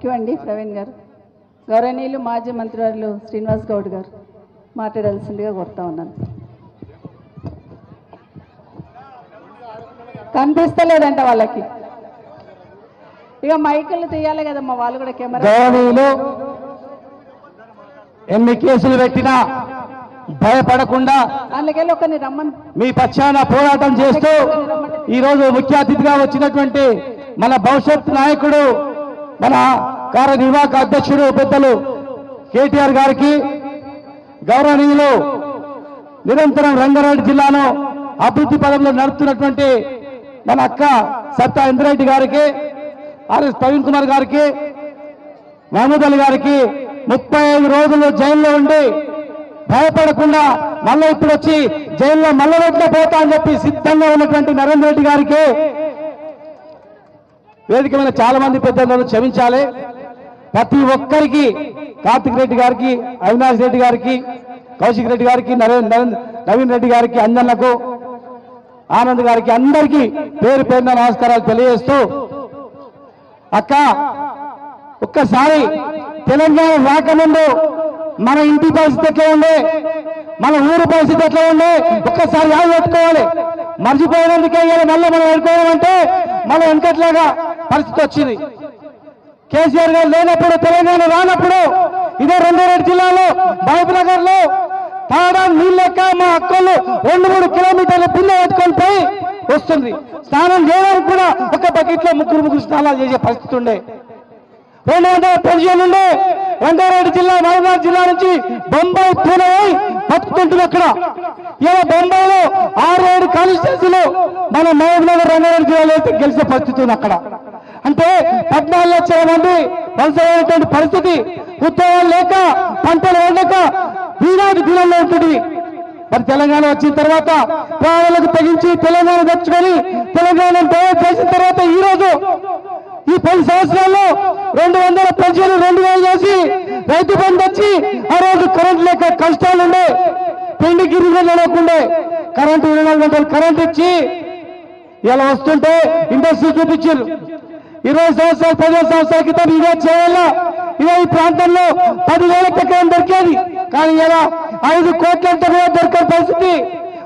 Thank you అండి ప్రవీణ్ గారు. గౌరవనీయులు మాజీ మంత్రివర్యులు శ్రీనివాస్ గౌడ్ గారు. మాట్లాడాల్సిందిగా కోరుతా ఉన్నాను. కనిపిస్తలేదంట వాళ్ళకి. ఇక మైకులు తీయాలి కదమ్మా వాళ్ళు కూడా కెమెరా గౌరవనీయులు ఎన్ని కేసులు పెట్టినా భయపడకుండా అందుకెళ్ళి ఒకరిని రమ్మని. మీ పక్షాన పోరాటం చేస్తూ ఈరోజు ముఖ్య అతిథిగా వచ్చినటువంటి మన భవిష్యత్ నాయకుడు మన కార్యనిర్వాహక అధ్యక్షుడు పెద్దలు కేటీఆర్ గారికి గౌరవనీయులు నిరంతరం రంగారెడ్డి జిల్లాను అభివృద్ధి పదంలో నడుపుతున్నటువంటి మన అక్క సత్తా ఇంద్రెడ్డి గారికి ఆర్ఎస్ ప్రవీణ్ కుమార్ గారికి మహమూద్ అలీ గారికి ముప్పై ఐదు రోజులు జైల్లో ఉండి భయపడకుండా మళ్ళీ ఇప్పుడు వచ్చి జైల్లో మళ్ళీ పోతా అని చెప్పి సిద్ధంగా ఉన్నటువంటి నరేంద్ర రెడ్డి గారికి వేదిక మీద చాలా మంది పెద్దలను క్షమించాలి. ప్రతి ఒక్కరికి కార్తిక్ రెడ్డి గారికి అవినాష్ రెడ్డి గారికి కౌశిక్ రెడ్డి గారికి నరేన్ నవీన్ రెడ్డి గారికి అందన్నకు ఆనంద్ గారికి అందరికీ పేరు పేరున నమస్కారాలు తెలియజేస్తూ అక్క ఒక్కసారి తెలంగాణ రాకముందు మన ఇంటి పరిస్థితి ఉండే మన ఊరు పరిస్థితి ఎట్లా ఉండే ఒక్కసారి యాద పెట్టుకోవాలి. మర్చిపోయినందుకే మళ్ళీ మనం అనుకోవాలంటే మన వెనకట్లాగా పరిస్థితి వచ్చింది. కేసీఆర్ గారు లేనప్పుడు తెలంగాణ రానప్పుడు ఇదే రంగారెడ్డి జిల్లాలో మహబూబ్ నగర్లో తాడా నీళ్ళెక్క మా అక్కలు రెండు మూడు కిలోమీటర్ల పిల్ల పెట్టుకొని పోయి వస్తుంది. స్నానం చేయడానికి కూడా ఒక బకెట్లో ముగ్గురు ముగ్గురు స్నానాలు చేసే పరిస్థితి ఉండే. రెండు వందల పెన్షన్ ఉండే. రంగారెడ్డి జిల్లా మహబూబాద్ జిల్లా నుంచి బొంబాయి పూణే పోయి బతుకుతుంటుంది అక్కడ. ఇలా బొంబాయిలో ఆరు ఏడు కాన్స్టిట్యూన్సీలు మన మహబూబ్ నగర్ రంగారెడ్డి జిల్లాలో అయితే గెలిచే పరిస్థితి ఉంది అక్కడ. అంటే పద్నాలుగు లక్షల మంది వలసైనటువంటి పరిస్థితి ఉద్యోగాలు లేక పంటలు వండక వీనాటి దినంలో ఉంటుంది. మరి తెలంగాణ వచ్చిన తర్వాత ప్రాణాలకు తెగించి తెలంగాణ తెచ్చుకొని తెలంగాణ డెవలప్ చేసిన తర్వాత ఈ రోజు ఈ పది సంవత్సరాల్లో రెండు వందల పెన్షన్లు రెండు వేలు చేసి రైతు బంధు వచ్చి ఆ రోజు కరెంట్ లేక కష్టాలు ఉండే పెండి గిరిజన నడవకుండే కరెంటు ఇరవై నాలుగు గంటలు కరెంట్ ఇచ్చి ఇలా వస్తుంటే ఇండస్ట్రీ చూపించారు. ఇరవై సంవత్సరాలు పదిహేను సంవత్సరాల క్రితం ఇదే చేయాలా. ఇదే ఈ ప్రాంతంలో పదివేల ఎకరం దొరికేది? కానీ ఇలా ఐదు కోట్లంత కూడా దొరికే పరిస్థితి.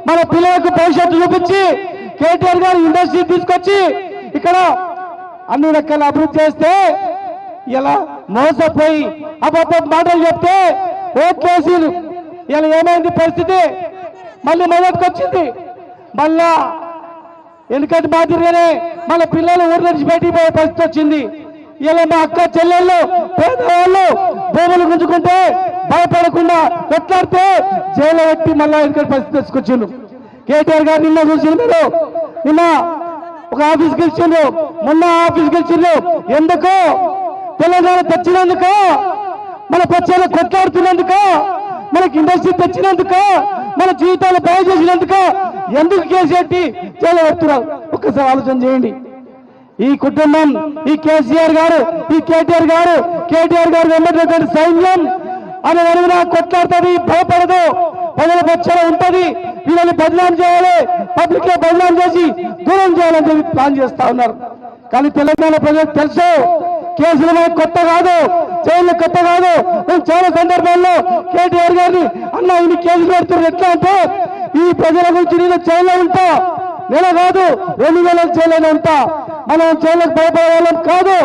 మన పిల్లలకు భవిష్యత్తు చూపించి కేటీఆర్ గారు ఇండస్ట్రీ తీసుకొచ్చి ఇక్కడ అన్ని రకాల అభివృద్ధి చేస్తే ఇలా మోసపోయి అబ్బబ్బ మాటలు చెప్తే ఓట్లేసి ఇలా ఏమైంది పరిస్థితి? మళ్ళీ మొదటికి వచ్చింది. మళ్ళా ఎందుకంటే మాదిరిగానే మన పిల్లలు ఊరి నుంచి బయటికి పోయే పరిస్థితి వచ్చింది. ఇలా మా అక్క చెల్లెళ్ళు పేదవాళ్ళు భూములు గుంజుకుంటే భయపడకుండా కొట్లాడితే జైలు పెట్టి మళ్ళా ఎందుకంటే పరిస్థితి తీసుకొచ్చిండు కేటీఆర్ గారు నిన్న చూసిండు మీరు. నిన్న ఒక ఆఫీస్కి ఇచ్చిండ్రు మొన్న ఆఫీస్కి ఇచ్చిండ్రు ఎందుకు? తెలంగాణ తెచ్చినందుకు? మన పచ్చాలు కొట్లాడుతున్నందుకు? మనకి ఇండస్ట్రీ తెచ్చినందుకు? మన జీవితాలు బాగు చేసినందుకు? ఎందుకు కేసీఆర్ చాలా పెడుతున్నారు ఒక్కసారి ఆలోచన చేయండి. ఈ కుటుంబం ఈ కేసీఆర్ గారు ఈ కేటీఆర్ గారు కేటీఆర్ గారు వెంబడినటువంటి సైన్యం అని అడిగినా కొట్లాడుతుంది భయపడదు. ప్రజల పక్షాన ఉంటది. వీళ్ళని బదనాం చేయాలి. పబ్లిక్లో బదనాం చేసి దూరం చేయాలని చెప్పి ప్లాన్ చేస్తా ఉన్నారు. కానీ తెలంగాణ ప్రజలకు తెలుసు కేసులు మనకు కొత్త కాదు జైలు కొత్త కాదు. మేము చాలా సందర్భాల్లో కేటీఆర్ గారిని అన్న ఇన్ని కేసులు పెడుతున్నారు ఎట్లా అంటే ఈ ప్రజల గురించి నేను జైల్లో ఉంటా. నెల కాదు రెండు నెలలు జైల్లో ఉంటా. మనం జైళ్ళకు భయపడే వాళ్ళం కాదు.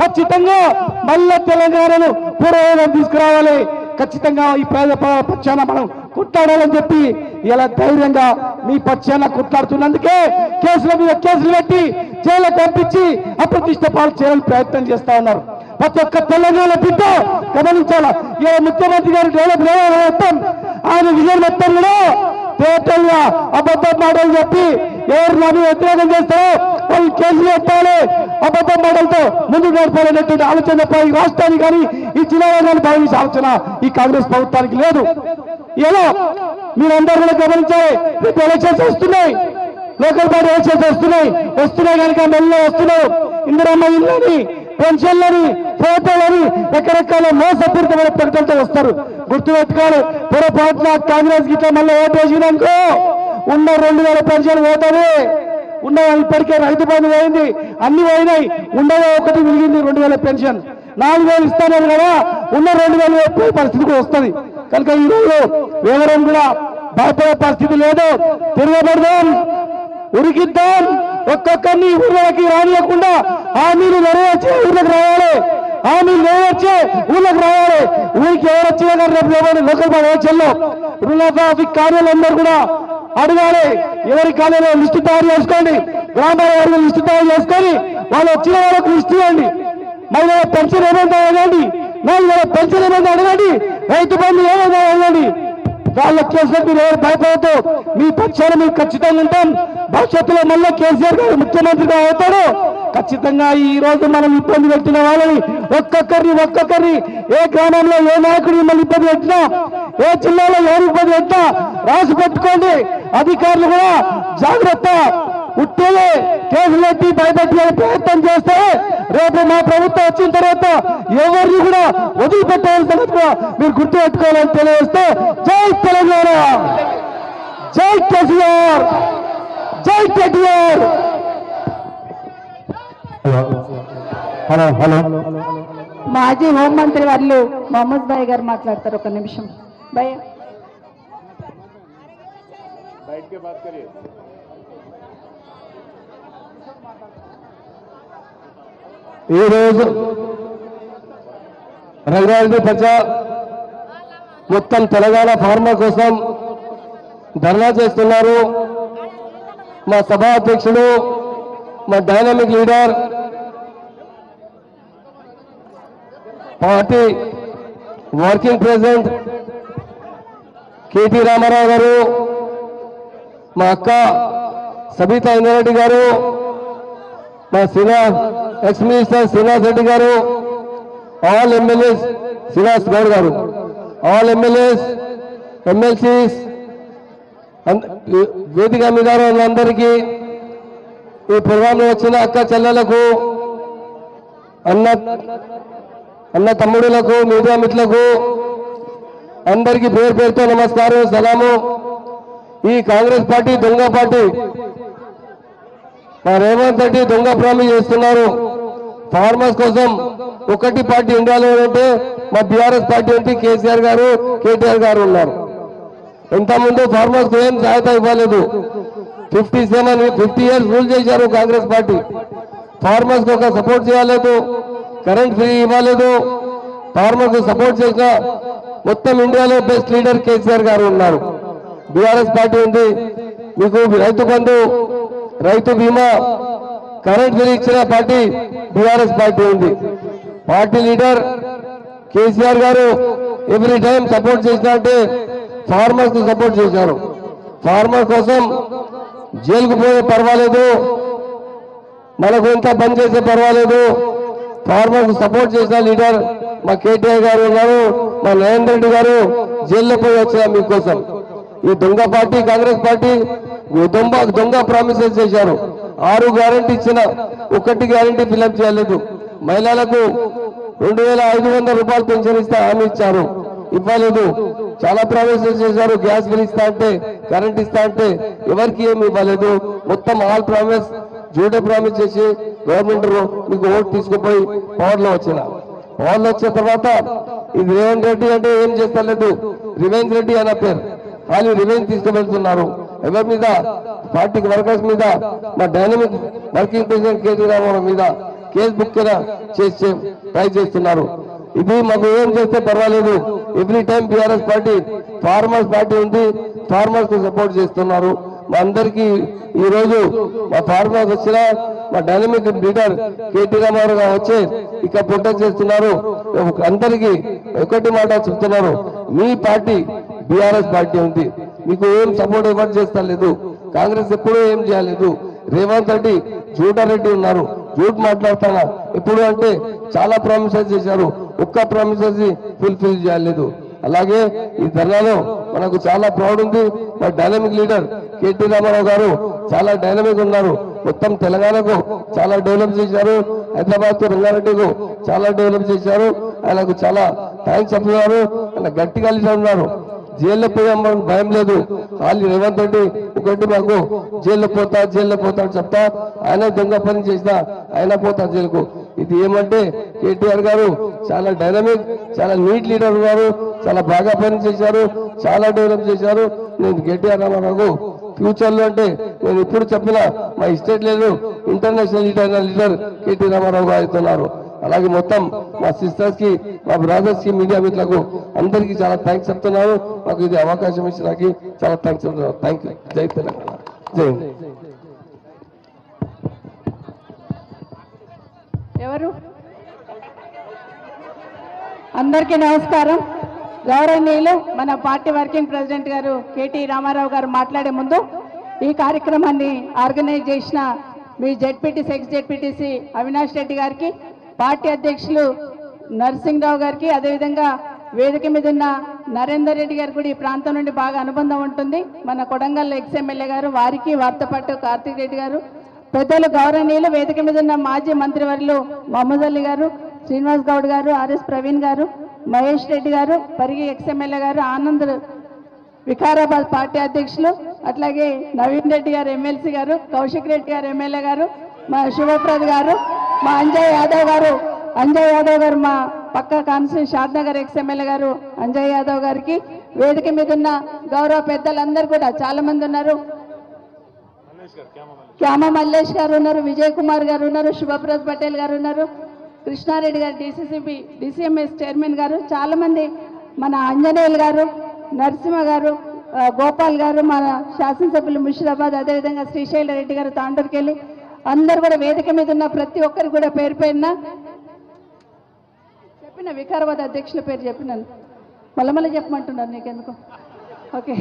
ఖచ్చితంగా మళ్ళా తెలంగాణను పూర్వవేదం తీసుకురావాలి. ఖచ్చితంగా ఈ పేద పక్షాన మనం కొట్లాడాలని చెప్పి ఇలా ధైర్యంగా మీ పక్షాన కొట్లాడుతున్నందుకే కేసుల మీద కేసులు పెట్టి జైలు పంపించి అప్రతిష్ట పాలు చేయాలని ప్రయత్నం చేస్తా ఉన్నారు. ప్రతి ఒక్క తెలంగాణ బిడ్డ గమనించాల? ఏ ముఖ్యమంత్రి గారు డెవలప్ మొత్తం ఆయన విజయం మొత్తంలో టోటల్గా అబద్ధం మాటలు చెప్పి ఎవరు నన్ను వ్యతిరేకం చేస్తారో వాళ్ళు కేసులు ఎత్తాలి అబద్ధం మాటలతో ముందుకు నడపాలనేటువంటి ఆలోచన తప్ప ఈ రాష్ట్రానికి కానీ ఈ జిల్లాలో భావించే ఆలోచన ఈ కాంగ్రెస్ ప్రభుత్వానికి లేదు. ఎలా? మీరందరూ కూడా గమనించాలి. రేపు ఎలక్షన్స్ వస్తున్నాయి. లోకల్ బాడీ ఎలక్షన్స్ వస్తున్నాయి. వస్తున్నాయి కనుక మెల్ల వస్తున్నావు ఇందిరమ్మ ఇల్లని పెన్షన్లని ఫోటోలని రకరకాల మోసపూరితమైన ప్రకటనతో వస్తారు. గుర్తుపెట్టుకోవాలి పొరపాటున కాంగ్రెస్ గిట్ల మళ్ళీ ఓటు వేసినాకో ఉన్న రెండు వేల పెన్షన్ పోతుంది ఉన్న ఇప్పటికే రైతు బంధు పోయింది అన్ని పోయినాయి. ఉండగా ఒకటి మిగిలింది రెండు వేల పెన్షన్. నాలుగు వేలు ఇస్తానన్నారు కదా ఉన్న రెండు వేలు పోయే పరిస్థితి కూడా వస్తుంది. కనుక ఈ రోజు ఎవరం కూడా భయపడే పరిస్థితి లేదు. తిరగబడదాం ఉరికిద్దాం. ఒక్కొక్కరిని ఊళ్ళకి రానియకుండా హామీలు నెరవేర్చి ఊర్లకు రావాలి. హామీలు నెరవేర్చి ఊళ్ళకి రావాలి. ఊరికి ఎవరు వచ్చినా కానీ రేపు ఎవరు లోకల్ బాగా చెల్లో. రూరల్ ట్రాఫిక్ కూడా అడగాలి. ఎవరి కాలేజీలో లిస్టు తయారు చేసుకోండి. గ్రామాల వారికి లిస్టు తయారు చేసుకొని వాళ్ళు వచ్చిన వాళ్ళకు లిస్టు ఇవ్వండి. మహిళల పెన్షన్ ఏమైందో అడగండి. మహిళల పెన్షన్ ఏమైందో అడగండి. రైతు బంధు ఏమైందో అడగండి. వాళ్ళ కేసులకు మీరు ఎవరు భయపడద్దు మీ పక్షాన మేము ఖచ్చితంగా ఉంటాం. భవిష్యత్తులో మళ్ళీ కేసీఆర్ గారు ముఖ్యమంత్రిగా అవుతాడు. ఖచ్చితంగా ఈ రోజు మనం ఇబ్బంది పెట్టిన వాళ్ళని ఒక్కొక్కరిని ఒక్కొక్కరిని ఏ గ్రామంలో ఏ నాయకుడు మిమ్మల్ని ఇబ్బంది పెట్టినా ఏ జిల్లాలో ఎవరు ఇబ్బంది పెట్టినా రాసి పెట్టుకోండి. అధికారులు కూడా జాగ్రత్త. ఉట్టేదే కేసులు ఎత్తి భయపెట్టే ప్రయత్నం చేస్తే రేపు మా ప్రభుత్వం వచ్చిన తర్వాత ఎవరిని కూడా వదిలిపెట్టాల్సిన సంగతి మీరు గుర్తు పెట్టుకోవాలని తెలియజేస్తే జై తెలంగాణ. జై కేసీఆర్. జై కేటీఆర్. Hello hello. మాజీ హోంమంత్రి వాళ్ళు మహమ్మద్ భాయ్ గారు మాట్లాడతారు ఒక నిమిషం. భయ ఈరోజు రంగారెడ్డి ప్రజా మొత్తం తెలంగాణ ఫార్మా కోసం ధర్నా చేస్తున్నారు. మా సభా అధ్యక్షుడు మా dynamic leader party working president K T Rama Rao garu మా అక్క సబితా ఇంద్రారెడ్డి గారు మా Srinivas ex minister Srinivas Reddy garu all MLAs Srinivas Goud గారు ఆల్ ఎమ్మెల్యేస్ ఎమ్మెల్సీస్ వేదిక మీద ఉన్న అందరికీ ఈ ప్రోగ్రాంలో వచ్చిన అక్క చెల్లెలకు అన్న అన్న తమ్ముడులకు మీడియా మిత్రులకు అందరికీ పేరు పేరుతో నమస్కారం సలాము. ఈ కాంగ్రెస్ పార్టీ దొంగ పార్టీ. మా రేవంత్ రెడ్డి దొంగ ప్రామిస్ చేస్తున్నారు. ఫార్మర్స్ కోసం ఒకటి పార్టీ ఇండియాలో అంటే మా బీఆర్ఎస్ పార్టీ అంటే కేసీఆర్ గారు కేటీఆర్ గారు ఉన్నారు. ఇంతకుముందు ఫార్మర్స్ ఏం సహాయత ఇవ్వలేదు. Fifty seven fifty years rule చేశారు కాంగ్రెస్ పార్టీ. ఫార్మర్స్ ఒక సపోర్ట్ చేయలేదు. కరెంట్ ఫ్రీ ఇవ్వలేదు. ఫార్మర్స్ సపోర్ట్ చేసిన మొత్తం ఇండియాలో బెస్ట్ లీడర్ కేసీఆర్ గారు ఉన్నారు. బీఆర్ఎస్ పార్టీ ఉంది. మీకు రైతు బంధు రైతు బీమా కరెంట్ బిల్ ఇచ్చిన పార్టీ బీఆర్ఎస్ పార్టీ ఉంది. Party leader KCR garu every time support చేసిన అంటే ఫార్మర్స్కు సపోర్ట్ చేశారు. ఫార్మర్ కోసం జైలుకు పోయే పర్వాలేదు. మనకు ఎంత బంద్ చేసే పర్వాలేదు. ఫార్మర్స్ సపోర్ట్ చేసిన లీడర్ మా కేటీఆర్ గారు ఉన్నారు మా నరేంద్ర రెడ్డి గారు జైల్లో పోయి వచ్చిన మీకోసం. ఈ దొంగ పార్టీ కాంగ్రెస్ పార్టీ దొంగ దొంగ ప్రామిసెస్ చేశారు. ఆరు గ్యారంటీ ఇచ్చిన ఒకటి గ్యారంటీ ఫిలప్ చేయలేదు. మహిళలకు రెండు వేల ఐదు వందల రూపాయలు పెన్షన్ ఇస్తా హామీ ఇచ్చారు. ఇవ్వలేదు. చాలా ప్రామిసెస్ చేశారు. గ్యాస్ బిల్ ఇస్తా అంటే కరెంట్ ఇస్తా అంటే ఎవరికి ఏమి ఇవ్వలేదు. మొత్తం ఆల్ ప్రామిస్ జూడే ప్రామిస్ చేసి గవర్నమెంట్ మీకు ఓటు తీసుకుపోయి పవర్లో వచ్చిన. పవర్లో వచ్చిన తర్వాత ఇది రేవంత్ రెడ్డి అంటే ఏం చేస్తలేదు రివేంజ్ రెడ్డి అన్న పేరు. వాళ్ళు రివెంజ్ తీసుకువెళ్తున్నారు. ఎవరి మీద? పార్టీకి వర్కర్స్ మీద. మా dynamic working president K T Rama Rao మీద కేసు బుక్ చేసి ట్రై చేస్తున్నారు. ఇది మాకు ఏం చేస్తే పర్వాలేదు. Every time BRS party farmers party ఉంది. ఫార్మర్స్కు సపోర్ట్ చేస్తున్నారు. మా అందరికీ ఈరోజు మా ఫార్మర్స్ వచ్చిన మా డైనమిక్ లీడర్ కేటీ రామారావు గారు వచ్చి ఇక్కడ ప్రొటెక్ట్ చేస్తున్నారు. అందరికీ ఒకటి మాట చెప్తున్నారు. మీ పార్టీ బీఆర్ఎస్ పార్టీ ఉంది. మీకు ఏం సపోర్ట్ ఎవరు చేస్తలేదు కాంగ్రెస్ ఎప్పుడూ ఏం చేయలేదు. రేవంత్ రెడ్డి జూటారెడ్డి ఉన్నారు. జూట్ మాట్లాడుతున్నా. ఎప్పుడు అంటే చాలా ప్రామిసెస్ చేశారు. ఒక్క ప్రామిసెస్ ఫుల్ఫిల్ చేయలేదు. అలాగే ఈ ధర్నాలో మనకు చాలా ప్రౌడ్ ఉంది. మా డైనమిక్ లీడర్ కేటీ రామారావు గారు చాలా డైనమిక్ ఉన్నారు. మొత్తం తెలంగాణకు చాలా డెవలప్ చేశారు. హైదరాబాద్ రంగారెడ్డికు చాలా డెవలప్ చేశారు. ఆయనకు చాలా థ్యాంక్స్ చెప్తున్నారు. ఆయన గట్టిగా ఉన్నారు. జైల్లో పోయామని భయం లేదు. వాళ్ళు రేవంత్ రెడ్డి ఒకటి మాకు జైల్లో పోతా జైల్లో పోతా అని చెప్తా. ఆయన దొంగ పని చేసినా ఆయన పోతా జైలుకు. ఇది ఏమంటే కేటీఆర్ గారు చాలా డైనమిక్ చాలా నీట్ లీడర్ గారు చాలా బాగా పనిచేశారు చాలా డెవలప్ చేశారు. నేను కేటీఆర్ రామారావు ఫ్యూచర్లో అంటే నేను ఇప్పుడు చెప్పిన మా ఇస్టేట్ లేదు international leader leader K T Rama Rao garu అవుతున్నారు అలాగే మొత్తం మా సిస్టర్స్కి మా బ్రదర్స్కి మీడియా మిత్రులకు అందరికీ చాలా థ్యాంక్స్ చెప్తున్నాను. మాకు ఇది అవకాశం ఇచ్చినాకి చాలా థ్యాంక్స్ చెప్తున్నాను. థ్యాంక్ యూ జై తెలంగాణ. జై ఎవరు? అందరికీ నమస్కారం. గౌరవనీయులు మన party working president garu K T Rama Rao garu మాట్లాడే ముందు ఈ కార్యక్రమాన్ని ఆర్గనైజ్ చేసిన మీ ZPTC ex ZPTC Avinash Reddy గారికి పార్టీ అధ్యక్షులు నరసింహరావు గారికి అదేవిధంగా వేదిక మీద ఉన్న నరేందర్ రెడ్డి గారు కూడా ఈ ప్రాంతం నుండి బాగా అనుబంధం ఉంటుంది. మన కొడంగల్ ఎక్స్ ఎమ్మెల్యే గారు వారికి వారితో పాటు కార్తీక్ రెడ్డి గారు. పెద్దలు గౌరవనీయులు వేదిక మీద ఉన్న మాజీ మంత్రివర్యులు మహమ్మద్ అలీ గారు శ్రీనివాస్ గౌడ్ గారు ఆర్ఎస్ ప్రవీణ్ గారు. మహేష్ రెడ్డి గారు పరిగి ఎక్స్ఎమ్మెల్యే గారు ఆనంద్ వికారాబాద్ పార్టీ అధ్యక్షులు అట్లాగే నవీన్ రెడ్డి గారు ఎమ్మెల్సీ గారు కౌశిక్ రెడ్డి గారు ఎమ్మెల్యే గారు మా శివప్రద్ గారు మా అంజయ్ యాదవ్ గారు అంజయ్ యాదవ్ గారు మా పక్క కాన్స్టిట్యూషన్ షాద్నగర్ ఎక్స్ ఎమ్మెల్యే గారు అంజయ్ యాదవ్ గారికి వేదిక మీద ఉన్న గౌరవ పెద్దలందరూ కూడా చాలా మంది ఉన్నారు. క్యామ మల్లేష్. గారు ఉన్నారు విజయ్ కుమార్ గారు ఉన్నారు శుభప్రద్ పటేల్ గారు ఉన్నారు. కృష్ణారెడ్డి గారు డిసిసిబి డిసిఎంఎస్ చైర్మన్ గారు చాలామంది మన ఆంజనేయులు గారు నరసింహ గారు గోపాల్ గారు మన శాసనసభ్యులు ముషిరాబాద్ అదేవిధంగా శ్రీశైల రెడ్డి గారు తాండూరుకెళ్ళి అందరు కూడా వేదిక మీద ఉన్న ప్రతి ఒక్కరు కూడా పేరు పేరున చెప్పిన వికారాబాద్ అధ్యక్షుల పేరు చెప్పినాను. మళ్ళీ మళ్ళీ చెప్పమంటున్నారు నీకెందుకు? ఓకే.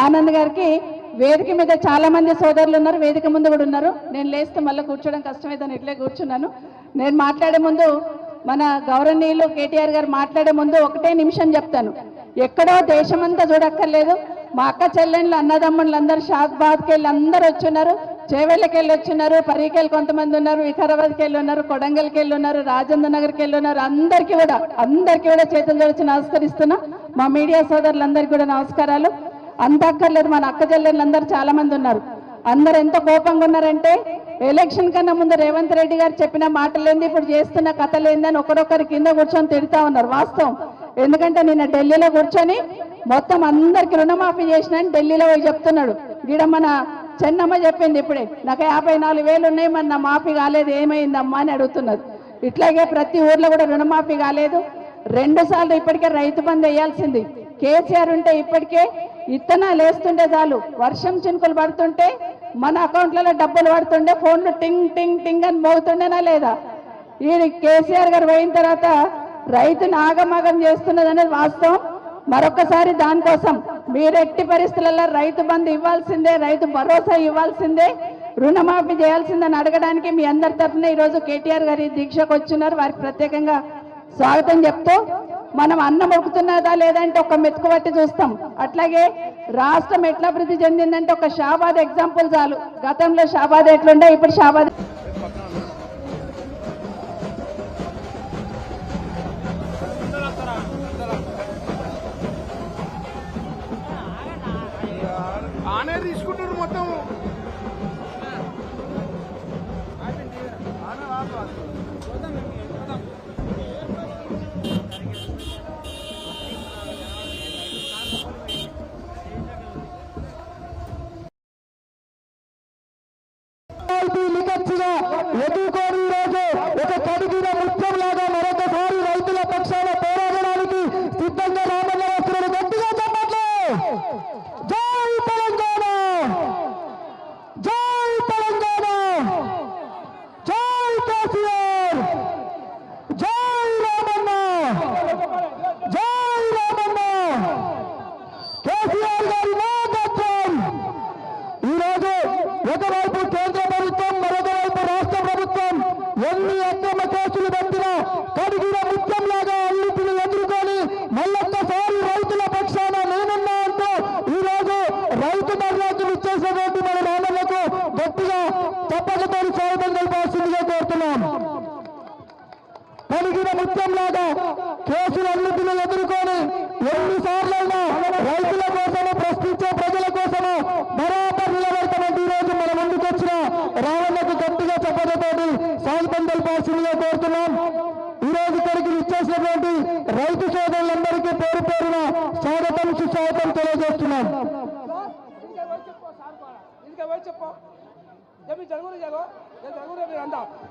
ఆనంద్ గారికి వేదిక మీద చాలా మంది సోదరులు ఉన్నారు వేదిక ముందు కూడా ఉన్నారు. నేను లేస్తే మళ్ళీ కూర్చోవడం కష్టమైందని ఇట్లే కూర్చున్నాను. నేను మాట్లాడే ముందు మన గౌరవనీయులు కేటీఆర్ గారు మాట్లాడే ముందు ఒకటే నిమిషం చెప్తాను. ఎక్కడో దేశమంతా చూడక్కర్లేదు. మా అక్క చెల్లెళ్ళు అన్నదమ్ముళ్ళు అందరూ షాద్బాద్కి వెళ్ళి అందరూ వచ్చున్నారు. చేవెళ్ళకి వెళ్ళి వచ్చినారు పరీకెళ్ళి కొంతమంది ఉన్నారు. వికారాబాద్కి వెళ్ళి ఉన్నారు. కొడంగల్కి వెళ్ళి ఉన్నారు. రాజేంద్ర నగర్కి వెళ్ళి ఉన్నారు. అందరికీ కూడా అందరికీ కూడా చేతులు జోడించి నమస్కరిస్తున్నా. మా మీడియా సోదరులందరికీ కూడా నమస్కారాలు. అంత అక్కర్లేదు మన అక్క చెల్లెళ్ళందరూ చాలా మంది ఉన్నారు. అందరు ఎంత కోపంగా ఉన్నారంటే ఎలక్షన్ కన్నా ముందు రేవంత్ రెడ్డి గారు చెప్పిన మాటలేంది ఇప్పుడు చేస్తున్న కథలేందని ఒకరొకరి కింద కూర్చొని తిడతా ఉన్నారు వాస్తవం. ఎందుకంటే నిన్న ఢిల్లీలో కూర్చొని మొత్తం అందరికి రుణమాఫీ చేసిన ఢిల్లీలో పోయి చెప్తున్నాడు. గిడ మన చెన్నమ్మ చెప్పింది ఇప్పుడే నాకు యాభై నాలుగు వేలు ఉన్నాయి మరి నా మాఫీ కాలేదు ఏమైందమ్మా అని అడుగుతున్నారు ఇట్లాగే ప్రతి ఊర్లో కూడా రుణమాఫీ కాలేదు. రెండు సార్లు ఇప్పటికే రైతు బంద్ వేయాల్సింది. కేసీఆర్ ఉంటే ఇప్పటికే ఇత్తనాలు వేస్తుంటే చాలు. వర్షం చినుకులు పడుతుంటే మన అకౌంట్లలో డబ్బులు పడుతుండే ఫోన్లు టింగ్ టింగ్ టింగ్ అని మోగుతుండేనా లేదా? ఈ కేసీఆర్ గారు పోయిన తర్వాత రైతుని ఆగమాగం చేస్తున్నది అనేది వాస్తవం. మరొకసారి దానికోసం మీరు ఎట్టి పరిస్థితులలో రైతు బంధు ఇవ్వాల్సిందే రైతు భరోసా ఇవ్వాల్సిందే రుణమాఫీ చేయాల్సిందని అడగడానికి మీ అందరి తరఫున ఈరోజు కేటీఆర్ గారి దీక్షకు వచ్చినారు. వారికి ప్రత్యేకంగా స్వాగతం చెప్తూ మనం అన్నం ఉడుకుతున్నదా లేదంటే ఒక మెతుకు పట్టి చూస్తాం. అట్లాగే రాష్ట్రం ఎట్లా అభివృద్ధి చెందిందంటే ఒక షాబాద్ ఎగ్జాంపుల్ చాలు. గతంలో షాబాద్ ఎట్లుండే ఇప్పుడు షాబాద్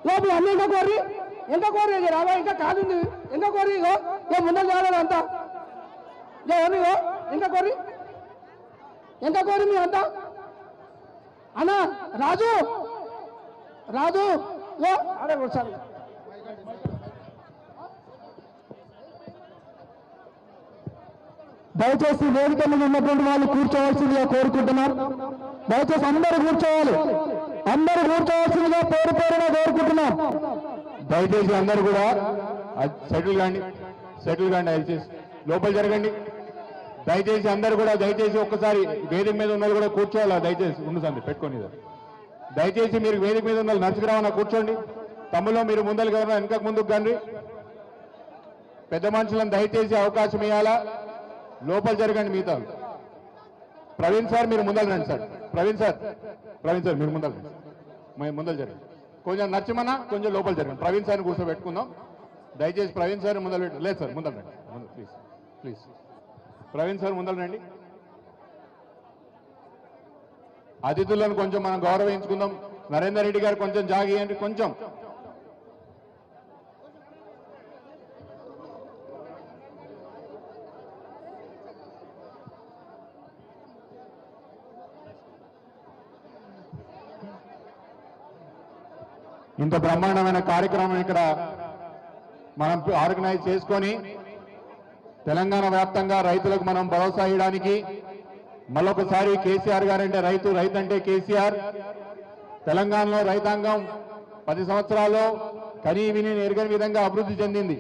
లోపల అన్ని ఇంకా కోరి? ఇంకా కోరి రావా ఇంకా కాదు. ఇంకా కోరి ఇగో? ఏ ముందర రావాలి అంతా. ఇగో ఇంకా కోరి? ఇంకా కోరి మీ అంతా? అన్నా రాజు! రాజు! ఓ అరే ఒకసారి దయచేసి వేదిక మీద ఉన్నటువంటి వాళ్ళు కూర్చోవలసిందిగా కోరుకుంటున్నారు. దయచేసి అందరూ కూర్చోవాలి. అందరూ కూర్చోవలసిందిగా పేరు పేరుగా కోరుకుంటున్నారు దయచేసి అందరూ కూడా సెటిల్ కాండి సెటిల్ కాండి దయచేసి. లోపల జరగండి. దయచేసి అందరూ కూడా దయచేసి ఒక్కసారి వేదిక మీద ఉన్నది కూడా కూర్చోవాలా? దయచేసి ఉండు సంది పెట్టుకోండి దయచేసి మీరు వేదిక మీద ఉన్న నరసింహరావు కూర్చోండి. తమ్ములో మీరు ముందలు కదా వెనక ముందుకు కండి పెద్ద మనుషులను దయచేసి అవకాశం ఇవ్వాలా లోపల జరగండి మిగతా ప్రవీణ్ సార్ మీరు ముందలు రండి sir. Praveen sir Praveen sir మీరు ముందలు రండి. ముందలు జరగండి. కొంచెం నచ్చమన్నా కొంచెం లోపల జరగండి. ప్రవీణ్ సార్ని కూర్చోబెట్టుకుందాం. దయచేసి ప్రవీణ్ సార్ ముందలు పెట్టు లేదు సార్ ముందలు రండి. Please please. ప్రవీణ్ సార్ ముందలు రండి. అతిథులను కొంచెం మనం గౌరవించుకుందాం. నరేందర్ రెడ్డి గారు కొంచెం జాగియండి కొంచెం. ఇంత బ్రహ్మాండమైన కార్యక్రమం ఇక్కడ మనం ఆర్గనైజ్ చేసుకొని తెలంగాణ వ్యాప్తంగా రైతులకు మనం భరోసా ఇవ్వడానికి మళ్ళొకసారి కేసీఆర్ గారంటే రైతు రైతు అంటే కేసీఆర్. తెలంగాణలో రైతాంగం పది సంవత్సరాల్లో కనీ విని ఎరగని విధంగా అభివృద్ధి చెందింది.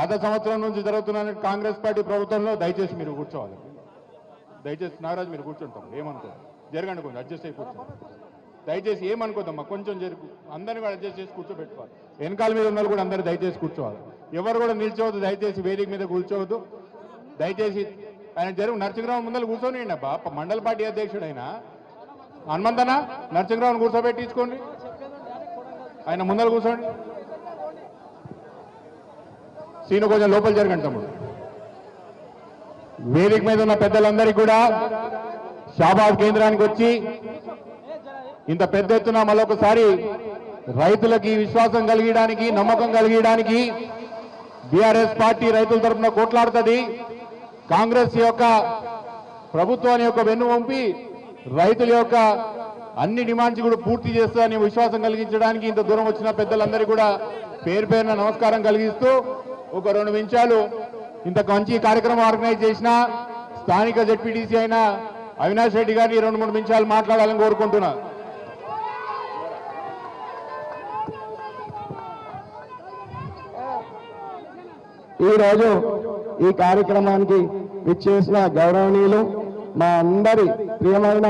గత సంవత్సరం నుంచి జరుగుతున్న కాంగ్రెస్ పార్టీ ప్రభుత్వంలో దయచేసి మీరు కూర్చోవాలి. దయచేసి నాగరాజు మీరు కూర్చుంటాం. ఏమనుకో జరగండి కొంచెం అడ్జస్ట్ అయిపోతుంది దయచేసి ఏమనుకోద్దమ్మా కొంచెం జరుపు అందరిని కూడా అడ్జస్ట్ చేసి కూర్చోబెట్టుకోవాలి. వెనకాల మీద ఉన్న కూడా అందరూ దయచేసి కూర్చోవాలి. ఎవరు కూడా నిల్చోవద్దు దయచేసి వేదిక మీద కూర్చోవద్దు. దయచేసి ఆయన జరుగు నరసింహరావు ముందర కూర్చొని అబ్బా. మండల పార్టీ అధ్యక్షుడు ఆయన హనుమంతనా నరసింహరావును కూర్చోబెట్టించుకోండి. ఆయన ముందర కూర్చోండి. సీను కొంచెం లోపల జరగండి తమ్ముడు. వేదిక మీద ఉన్న పెద్దలందరికీ కూడా షాబాద్ కేంద్రానికి వచ్చి ఇంత పెద్ద ఎత్తున మరొకసారి రైతులకి విశ్వాసం కలిగడానికి నమ్మకం కలిగడానికి బీఆర్ఎస్ పార్టీ రైతుల తరఫున కోట్లాడుతుంది. కాంగ్రెస్ యొక్క ప్రభుత్వాన్ని యొక్క వెన్ను వంపి రైతుల యొక్క అన్ని డిమాండ్స్ కూడా పూర్తి చేస్తుందని విశ్వాసం కలిగించడానికి ఇంత దూరం వచ్చిన పెద్దలందరికీ కూడా పేరు పేరున నమస్కారం కలిగిస్తూ ఒక రెండు నిమిషాలు ఇంత మంచి కార్యక్రమం ఆర్గనైజ్ చేసిన స్థానిక జడ్పీటీసీ అయిన అవినాష్ రెడ్డి గారిని రెండు మూడు నిమిషాలు మాట్లాడాలని కోరుకుంటున్నా. ఈరోజు ఈ కార్యక్రమానికి ఇచ్చేసిన గౌరవనీయులు మా అందరి ప్రియమైన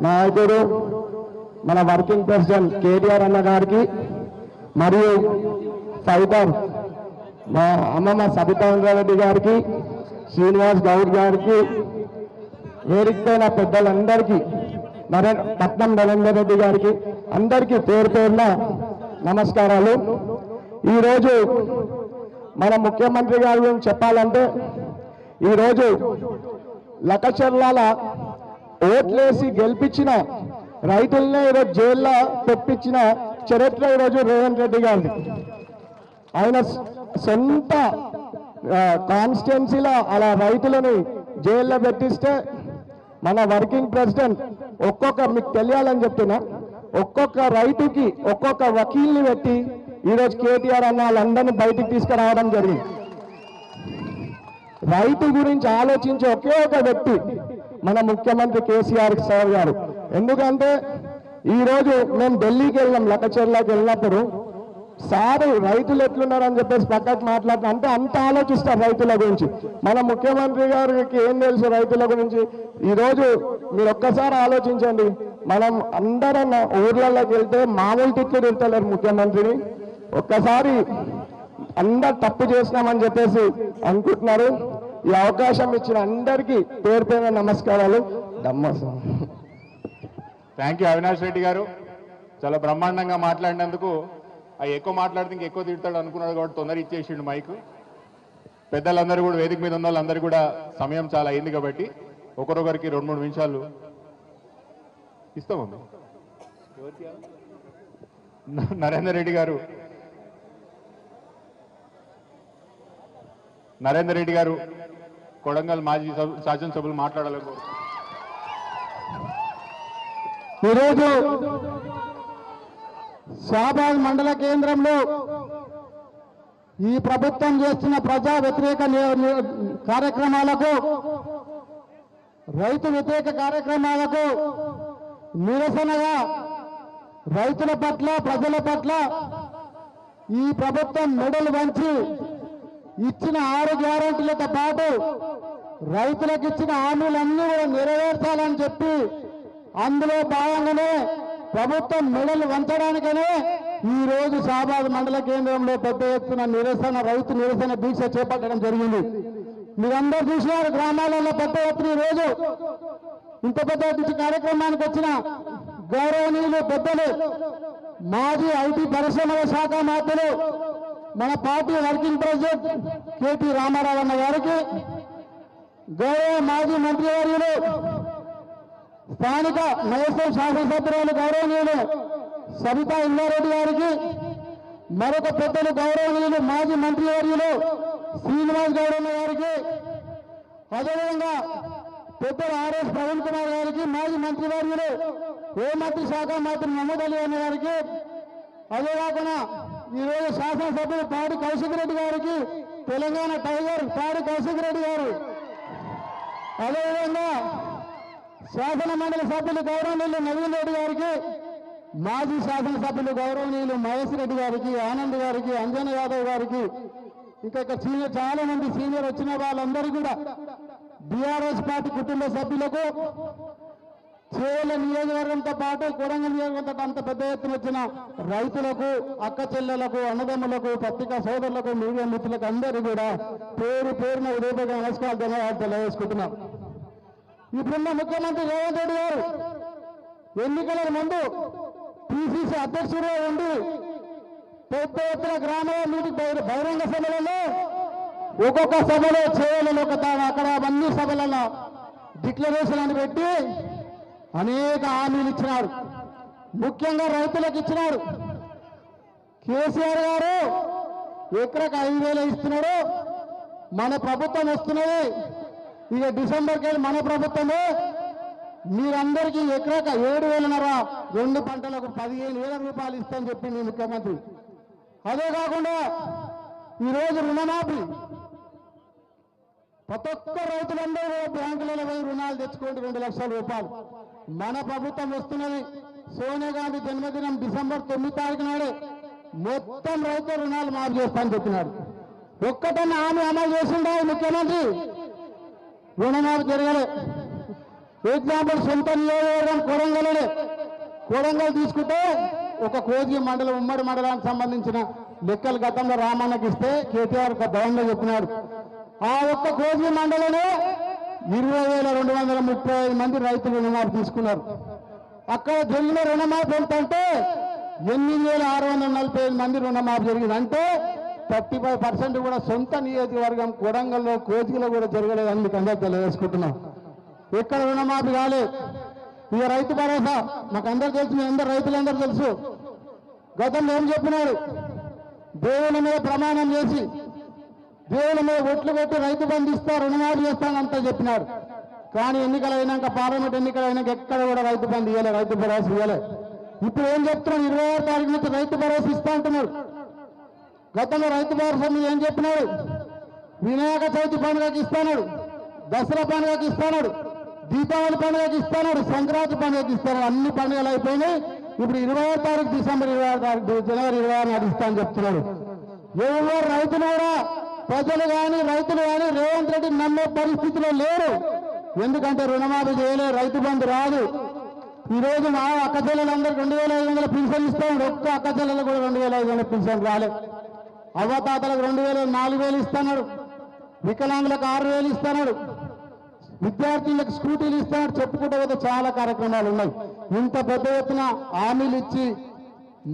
నాయకుడు మన వర్కింగ్ ప్రెసిడెంట్ కేటీఆర్ అన్న గారికి మరియు ఫైటర్ మా అమ్మమ్మ సబితాంద్రారెడ్డి గారికి శ్రీనివాస్ గౌడ్ గారికి వేదికపైన పెద్దలందరికీ నరే పట్నం నరేందర్ రెడ్డి గారికి అందరికీ పేరు పేరున నమస్కారాలు. ఈరోజు మన ముఖ్యమంత్రి గారి గురించి చెప్పాలంటే ఈరోజు లకచర్లాల ఓట్లేసి గెలిపించిన రైతులనే ఈరోజు జైల్లో తెప్పించిన చరిత్ర ఈరోజు రేవంత్ రెడ్డి గారిది. ఆయన సొంత కాన్స్టిట్యున్సీలో అలా రైతులని జైల్లో పెట్టిస్తే మన వర్కింగ్ ప్రెసిడెంట్ ఒక్కొక్క మీకు తెలియాలని చెప్తున్నా ఒక్కొక్క రైతుకి ఒక్కొక్క వకీల్ని పెట్టి ఈరోజు కేటీఆర్ అన్న వాళ్ళందరినీ బయటికి తీసుకురావడం జరిగింది. రైతు గురించి ఆలోచించే ఒకే ఒక వ్యక్తి మన ముఖ్యమంత్రి కేసీఆర్ సార్ గారు. ఎందుకంటే ఈరోజు మేము ఢిల్లీకి వెళ్ళాం లక్కచెర్లకు వెళ్ళినప్పుడు సార్ రైతులు ఎట్లున్నారని చెప్పేసి పక్కకు మాట్లాడుతూ అంటే అంత ఆలోచిస్తారు రైతుల గురించి. మన ముఖ్యమంత్రి గారికి ఏం తెలుసు రైతుల గురించి? ఈ మీరు ఒక్కసారి ఆలోచించండి. మనం అందరం ఊర్లలోకి వెళ్తే మామూలు తిట్లు తింటలేరు ముఖ్యమంత్రిని. ఒక్కసారి అందరు తప్పు చేసినామని చెప్పేసి అనుకుంటున్నారు. ఈ అవకాశం ఇచ్చిన అందరికీ పేరు పేరు నమస్కారాలు. దమ్మసం థ్యాంక్ యూ అవినాష్ రెడ్డి గారు. చాలా బ్రహ్మాండంగా మాట్లాడినందుకు ఆ ఎక్కువ మాట్లాడితే ఇంక ఎక్కువ తిడతాడు అనుకున్నాడు కాబట్టి తొందర ఇచ్చేసిండు మైకు. పెద్దలందరూ కూడా వేదిక మీద ఉన్న వాళ్ళందరూ కూడా సమయం చాలా అయింది కాబట్టి ఒకరొకరికి రెండు మూడు నిమిషాలు ఇస్తామమ్మా. నరేందర్ రెడ్డి గారు నరేందర్ రెడ్డి గారు కొడంగల్ మాజీ శాసనసభ్యులు మాట్లాడాలని ఈరోజు షాబాద్ మండల కేంద్రంలో ఈ ప్రభుత్వం చేస్తున్న ప్రజా వ్యతిరేక ని- కార్యక్రమాలకు రైతు వ్యతిరేక కార్యక్రమాలకు నిరసనగా రైతుల పట్ల ప్రజల పట్ల ఈ ప్రభుత్వం మెడలు వంచి ఇచ్చిన ఆరు గ్యారంటీలతో పాటు రైతులకు ఇచ్చిన హామీలన్నీ కూడా నెరవేర్చాలని చెప్పి అందులో భాగంగానే ప్రభుత్వం మెడలు వంచడానికనే ఈ రోజు షాబాద్ మండల కేంద్రంలో పెద్ద ఎత్తున నిరసన రైతు నిరసన దీక్ష చేపట్టడం జరిగింది. మీరందరూ చూసినారు గ్రామాలలో పెద్ద ఎత్తున ఈ రోజు ఇంత పెద్ద ఎత్తున కార్యక్రమానికి వచ్చిన గౌరవనీయులు పెద్దలు మాజీ ఐటీ పరిశ్రమల శాఖ మాత్రులు మన party working president K T Rama Rao అన్న గారికి గౌరవ మాజీ మంత్రివర్యులు స్థానిక మహేశ్వరం శాసనసభ్యురాలు గౌరవనీయులు సబితా ఇందారెడ్డి గారికి మరొక పెద్దలు గౌరవనీయులు మాజీ మంత్రివర్యులు శ్రీనివాస్ గౌడన్న గారికి అదేవిధంగా పెద్దలు ఆర్ఎస్ ప్రవీణ్ కుమార్ గారికి మాజీ మంత్రివర్యులు హోంమంత్రి శాఖ మంత్రి మహమూద్ అలీ అన్న గారికి అదే కాకుండా ఈరోజు శాసనసభ్యులు పాడి కౌశిక్ రెడ్డి గారికి తెలంగాణ టైగర్ పాడి కౌశిక్ రెడ్డి గారు. అదేవిధంగా శాసన మండలి సభ్యులు గౌరవనీయులు నవీన్ రెడ్డి గారికి మాజీ శాసనసభ్యులు గౌరవనీయులు మహేష్ రెడ్డి గారికి ఆనంద్ గారికి అంజన్ యాదవ్ గారికి ఇంకా సీనియర్ చాలా మంది సీనియర్ వచ్చిన వాళ్ళందరూ కూడా బీఆర్ఎస్ పార్టీ కుటుంబ సభ్యులకు చేవల నియోజకవర్గంతో పాటు కొడంగల్ నియోజకవర్గంతో అంత పెద్ద ఎత్తున వచ్చిన రైతులకు అక్క చెల్లెలకు అన్నదమ్ములకు పత్రికా సోదరులకు మీడియా మిత్రులకు అందరూ కూడా పేరు పేరున ఉదయపూర్వక నమస్కారాలు ధన్యవాదాలు తెలియజేసుకుంటున్నాం. ఇప్పుడున్న ముఖ్యమంత్రి రేవంత్ రెడ్డి గారు ఎన్నికల ముందు పిసిసి అధ్యక్షుడే ఉండి పెద్ద ఎత్తున గ్రామాల మీటింగ్ బహిరంగ సభలలో ఒక్కొక్క సభలో చేయాలని ఒక అక్కడ అన్ని సభలలో డిక్లరేషన్ అని పెట్టి అనేక హామీలు ఇచ్చినారు. ముఖ్యంగా రైతులకు ఇచ్చినారు. కేసీఆర్ గారు ఎకరకు ఐదు వేలు ఇస్తున్నాడు. మన ప్రభుత్వం వస్తున్నది. ఇక డిసెంబర్కి వెళ్ళి మన ప్రభుత్వము. మీరందరికీ ఎకరాక ఏడు వేలన్నర రెండు పంటలకు పదిహేను వేల రూపాయలు ఇస్తామని చెప్పింది ముఖ్యమంత్రి. అదే కాకుండా ఈరోజు రుణమాఫీ. ప్రతి ఒక్క రైతులందరూ బ్యాంకులలో పోయి రుణాలు తెచ్చుకోండి రెండు లక్షల రూపాయలు. మన ప్రభుత్వం వస్తున్నది. సోనియా గాంధీ జన్మదినం డిసెంబర్ తొమ్మిది తారీఖు నాడే మొత్తం రైతు రుణాలు మాఫ్ చేస్తానని చెప్పినాడు. ఒక్కటన్న హామీ అమలు చేసిండే ముఖ్యమంత్రి? రుణమాఫీ జరగలే. ఎగ్జాంపుల్ సొంత నియోజకవర్గం కొడంగలనే కొడంగల్ తీసుకుంటే ఒక కోజీ మండలం ఉమ్మడి మండలానికి సంబంధించిన లెక్కలు గతంలో రామన్నకి ఇస్తే కేటీఆర్ ఒక భవన్లో చెప్పినాడు. ఆ ఒక్క కోజీ మండలంలో ఇరవై వేల రెండు వందల ముప్పై ఐదు మంది రైతులు రుణమాఫీ తీసుకున్నారు. అక్కడ జరిగిన రుణమాఫీ ఎంత అంటే ఎనిమిది వేల ఆరు వందల నలభై ఐదు మంది రుణమాఫీ జరిగింది. అంటే థర్టీ ఫైవ్ పర్సెంట్ కూడా సొంత నియోజకవర్గం కొడంగల్లో కోజిలో కూడా జరగలేదని మీకు అందరూ తెలియజేసుకుంటున్నాం. ఎక్కడ రుణమాఫీ కాలేదు ఇక రైతు భరోసా మాకు అందరు తెలుసు మీ అందరు రైతులందరూ తెలుసు. గతంలో ఏం చెప్పినాడు దేవుని మీద ప్రమాణం చేసి దేవుని మీద ఒట్లు పెట్టి రైతు బంధు ఇస్తా రుణమాఫీ చేస్తానంతా చెప్పినాడు. కానీ ఎన్నికలు అయినాక పార్లమెంట్ ఎన్నికలు అయినాక ఎక్కడ కూడా రైతు బంధు ఇవ్వలే రైతు భరోసా ఇవ్వలే ఇప్పుడు ఏం చెప్తున్నాడు? ఇరవై ఆరు తారీఖు నుంచి రైతు భరోసా ఇస్తా అంటున్నాడు. గతంలో రైతు భరోసా మీద ఏం చెప్పినాడు? వినాయక చవితి పండుగకి ఇస్తాడు దసరా పండుగకి ఇస్తాడు దీపావళి పండుగకి ఇస్తాడు సంక్రాంతి పండుగకి ఇస్తాడు అన్ని పండుగలు అయిపోయినాయి. ఇప్పుడు ఇరవై ఆరు తారీఖు డిసెంబర్ ఇరవై ఆరు తారీఖు జనవరి ఇరవై ఆరు నడుస్తా అని చెప్తున్నాడు. ఎవరు రైతులు కూడా ప్రజలు కానీ రైతులు కానీ రేవంత్ రెడ్డి నమ్మే పరిస్థితిలో లేరు. ఎందుకంటే రుణమాఫీ చేయలేదు రైతు బంధు రాదు. ఈరోజు మా అక్క చెల్లెలందరూ రెండు వేల ఐదు వందల పింఛన్ ఇస్తాం. ఒక్క అక్క చెల్లెలు కూడా రెండు వేల ఐదు వందల పింఛన్ రాలేదు అవ్వతాతలకు రెండు వేలు నాలుగు వేలు ఇస్తున్నాడు. వికలాంగులకు ఆరు వేలు ఇస్తున్నాడు. విద్యార్థులకు స్కూటీలు ఇస్తున్నాడు. చెప్పుకుంటూ పోతే చాలా కార్యక్రమాలు ఉన్నాయి. ఇంత పెద్ద ఎత్తున హామీలు ఇచ్చి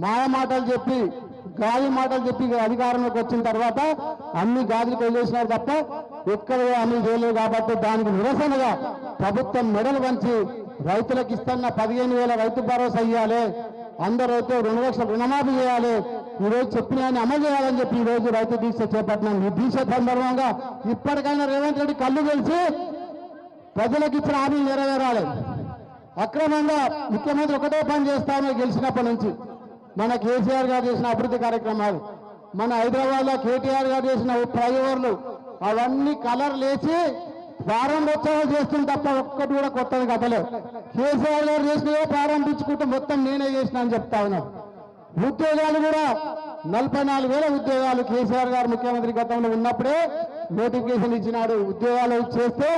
మాయమాటలు చెప్పి గాలి మాటలు చెప్పి అధికారంలోకి వచ్చిన తర్వాత అన్ని గాజులు వదిలేసినారు తప్ప ఎక్కడ అమలు చేయలేదు కాబట్టి దానికి నిరసనగా ప్రభుత్వం మెడలు వంచి రైతులకు ఇస్తున్న పదిహేను వేల రైతు భరోసా ఇవ్వాలి. అందరైతే రెండు లక్షల రుణమాఫీ చేయాలి. ఈరోజు రోజు చెప్పిన అమలు చేయాలని చెప్పి ఈ రోజు రైతు దీక్ష చేపట్టినాం. ఈ దీక్ష సందర్భంగా ఇప్పటికైనా రేవంత్ రెడ్డి కళ్ళు తెలిసి ప్రజలకు ఇచ్చిన హామీలు నెరవేరాలి. అక్రమంగా ముఖ్యమంత్రి ఒకటే పని చేస్తామని గెలిచినప్పటి నుంచి. మన కేసీఆర్ గారు చేసిన అభివృద్ధి కార్యక్రమాలు మన హైదరాబాద్లో కేటీఆర్ గారు చేసిన ఫ్లైఓవర్లు అవన్నీ కలర్ లేచి ప్రారంభోత్సవాలు చేస్తుంది తప్ప ఒక్కటి కూడా కొత్తది కథలేదు కేసీఆర్ గారు చేసినవే ప్రారంభించుకుంటే మొత్తం నేనే చేసిన అని చెప్తా ఉన్నాను ఉద్యోగాలు కూడా నలభై నాలుగు వేల ఉద్యోగాలు కేసీఆర్ గారు ముఖ్యమంత్రి గతంలో ఉన్నప్పుడే నోటిఫికేషన్ ఇచ్చినాడు. ఉద్యోగాలు చేస్తే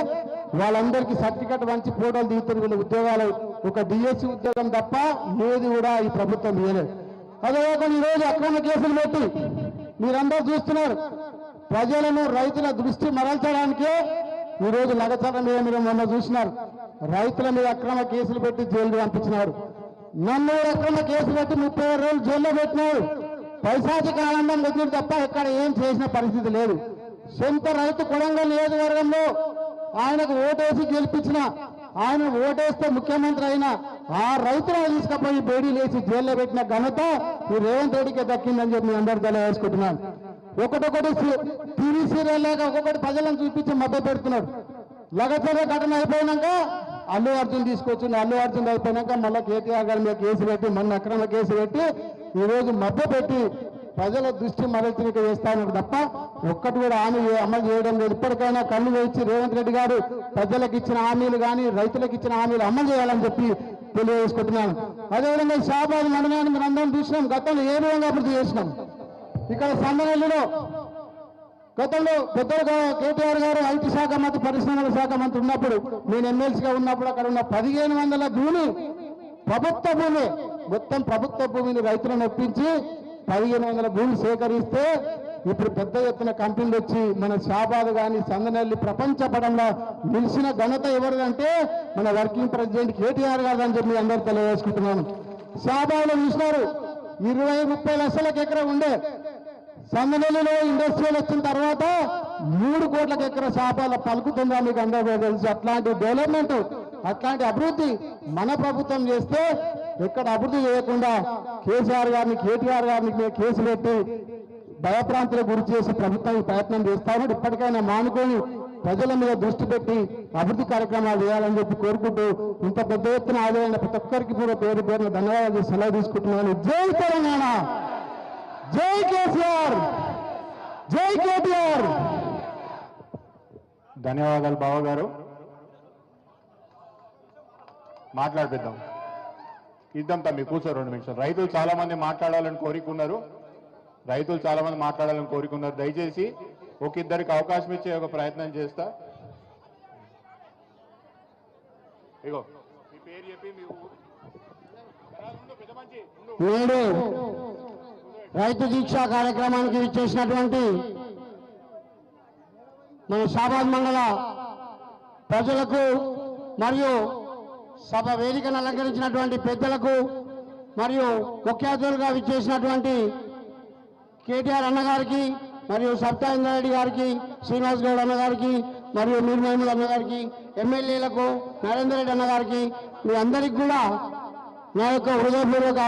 వాళ్ళందరికీ సర్టిఫికెట్ మంచి ఫోటోలు దిగుతున్న ఉద్యోగాలు ఒక డిఎస్సి ఉద్యోగం తప్ప ఏది కూడా ఈ ప్రభుత్వం ఇవ్వలేదు అదే ఈరోజు అక్రమ కేసులు పెట్టి మీరందరూ చూస్తున్నారు. ప్రజలను రైతుల దృష్టి మరల్చడానికే ఈరోజు రోజు మీద మీరు మొన్న చూసినారు. రైతుల మీద అక్రమ కేసులు పెట్టి జైలు పంపించినారు. నన్ను అక్రమ కేసు పెట్టి ముప్పై ఆరు రోజులు జైల్లో పెట్టినారు. పైసాచిక ఆనందం వచ్చిన తప్ప ఎక్కడ ఏం చేసిన పరిస్థితి లేదు. సొంత రైతు కొడంగల్ నియోజకవర్గంలో ఆయనకు ఓటేసి గెలిపించిన ఆయన ఓటేస్తే ముఖ్యమంత్రి అయిన ఆ రైతులను తీసుకుపోయి బేడీ లేచి జైల్లో పెట్టిన ఘనత ఈ రేవంత్ రెడ్డికి దక్కిందని చెప్పి మీ అందరు తెలియజేసుకుంటున్నాను. ఒకటొకటి టీవీ సీరియల్ లేక ఒక్కొక్కటి ప్రజలను చూపించి మభ్య పెడుతున్నారు లగచర్య ఘటన అయిపోయినాక అల్లు అర్జున్ తీసుకొచ్చింది అల్లు అర్జున్ అయిపోయినాక మళ్ళీ కేటీఆర్ గారి మీద కేసు పెట్టి మొన్న అక్రమ కేసు పెట్టి ఈ రోజు మభ్య పెట్టి ప్రజల దృష్టి మరల్చినక చేస్తాను తప్ప ఒక్కటి కూడా హామీ అమలు చేయడం లేదు. ఇప్పటికైనా కళ్ళు వేసి రేవంత్ రెడ్డి గారు ప్రజలకు ఇచ్చిన హామీలు కానీ రైతులకు ఇచ్చిన హామీలు అమలు చేయాలని చెప్పి తెలియజేసుకుంటున్నాను. అదేవిధంగా ఈ షాబాద్ మండలాన్ని మీరు అందరం చూసినాం. గతంలో ఏ విధంగా అభివృద్ధి చేసినాం? ఇక్కడ సందనల్లిలో గతంలో పెద్దలుగా కేటీఆర్ గారు ఐటీ శాఖ మంత్రి పరిశ్రమల శాఖ మంత్రి ఉన్నప్పుడు నేను ఎమ్మెల్సీగా ఉన్నప్పుడు అక్కడ ఉన్న పదిహేను వందల భూమి ప్రభుత్వ భూమి మొత్తం ప్రభుత్వ భూమిని రైతులను ఒప్పించి పదిహేను వందల భూమి సేకరిస్తే ఇప్పుడు పెద్ద ఎత్తున కంపెనీలు వచ్చి మన షాబాద్ కానీ సందనల్లి ప్రపంచ పటంలో నిలిచిన ఘనత ఎవరిదంటే మన వర్కింగ్ ప్రెసిడెంట్ కేటీఆర్ గారు అని చెప్పి అందరూ తెలియజేసుకుంటున్నాను. షాబాద్లో చూసినారు ఇరవై ముప్పై లక్షలకు ఎకరం ఉండే. సందనల్లిలో ఇండస్ట్రియల్ వచ్చిన తర్వాత మూడు కోట్లకు ఎకర శాపాల పలుకుతుందా మీకు అందరూ తెలుసు. అట్లాంటి డెవలప్మెంట్ అట్లాంటి అభివృద్ధి మన ప్రభుత్వం చేస్తే ఎక్కడ అభివృద్ధి చేయకుండా కేసీఆర్ గారిని కేటీఆర్ గారిని కేసు పెట్టి భయప్రాంతులకు గురి చేసి ప్రభుత్వం ప్రయత్నం చేస్తామని ఇప్పటికైనా మానుకొని ప్రజల మీద దృష్టి పెట్టి అభివృద్ధి కార్యక్రమాలు చేయాలని చెప్పి కోరుకుంటూ ఇంత పెద్ద ఎత్తున ఆదాయాన్ని ప్రతి ఒక్కరికి కూడా పేరు పేరున ధన్యవాదాలు సెలవు తీసుకుంటున్నాను. జై తెలంగాణ! జై కేసీఆర్! జై కేటీఆర్! ధన్యవాదాలు బావ గారు మాట్లాడిపిద్దాం ఇద్దాం తమ్మి కూర్చో రెండు నిమిషాలు. రైతులు చాలా మంది మాట్లాడాలని కోరుకున్నారు. రైతులు చాలా మంది మాట్లాడాలని కోరుకున్నారు. దయచేసి ఒక ఇద్దరికి అవకాశం ఇచ్చే ఒక ప్రయత్నం చేస్తా. ఇగో. మీ పేరు చెప్పి మీ. నేడు రైతు దీక్ష కార్యక్రమానికి విచ్చేసినటువంటి మన షాబాద్ మండల ప్రజలకు మరియు సభ వేదికను అలంకరించినటువంటి పెద్దలకు మరియు ముఖ్య అతిథులుగా విచ్చేసినటువంటి కేటీఆర్ అన్నగారికి మరియు సత్యేంద్ర రెడ్డి గారికి శ్రీనివాస్ గౌడ్ అన్నగారికి మరియు మీర్ అన్నగారికి ఎమ్మెల్యేలకు నరేందర్ రెడ్డి అన్నగారికి మీ అందరికి కూడా నా యొక్క హృదయపూర్వక